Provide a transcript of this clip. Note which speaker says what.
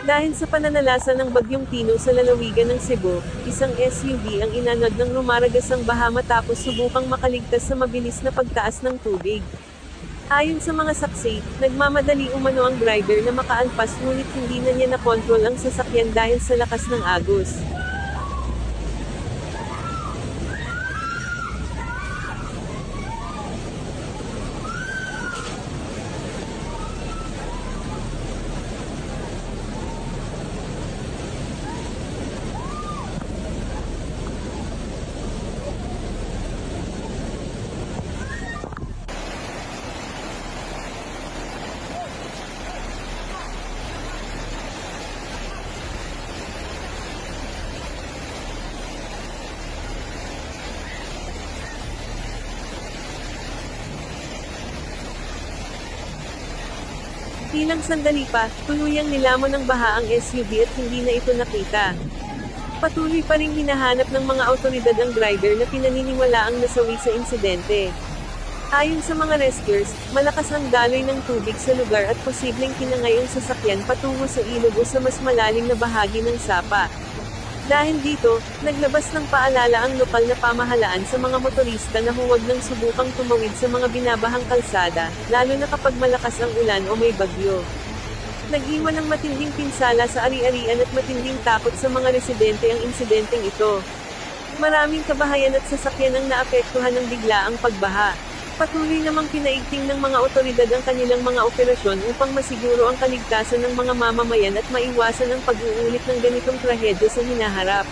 Speaker 1: Dahil sa pananalasa ng bagyong Tino sa lalawigan ng Cebu, isang SUV ang inanod ng lumaragasang baha matapos subukang makaligtas sa mabilis na pagtaas ng tubig. Ayon sa mga saksi, nagmamadali umano ang driver na makaalpas ngunit hindi na niya nakontrol ang sasakyan dahil sa lakas ng agos. Ilang sandali pa, tuluyang nilamon ng baha ang SUV at hindi na ito nakita. Patuloy pa rin hinahanap ng mga autoridad ang driver na pinaniniwala ang nasawi sa insidente. Ayon sa mga rescuers, malakas ang daloy ng tubig sa lugar at posibleng kinangay ang sasakyan patungo sa ilog o sa mas malalim na bahagi ng sapa. Dahil dito, naglabas ng paalala ang lokal na pamahalaan sa mga motorista na huwag nang subukang tumawid sa mga binabahang kalsada, lalo na kapag malakas ang ulan o may bagyo. Nag-iwan ng matinding pinsala sa ari-arian at matinding takot sa mga residente ang insidenteng ito. Maraming kabahayan at sasakyan ang naapektuhan ng biglaang pagbaha. Patuloy namang pinaigting ng mga otoridad ang kanilang mga operasyon upang masiguro ang kaligtasan ng mga mamamayan at maiwasan ang pag-uulit ng ganitong trahedya sa hinaharap.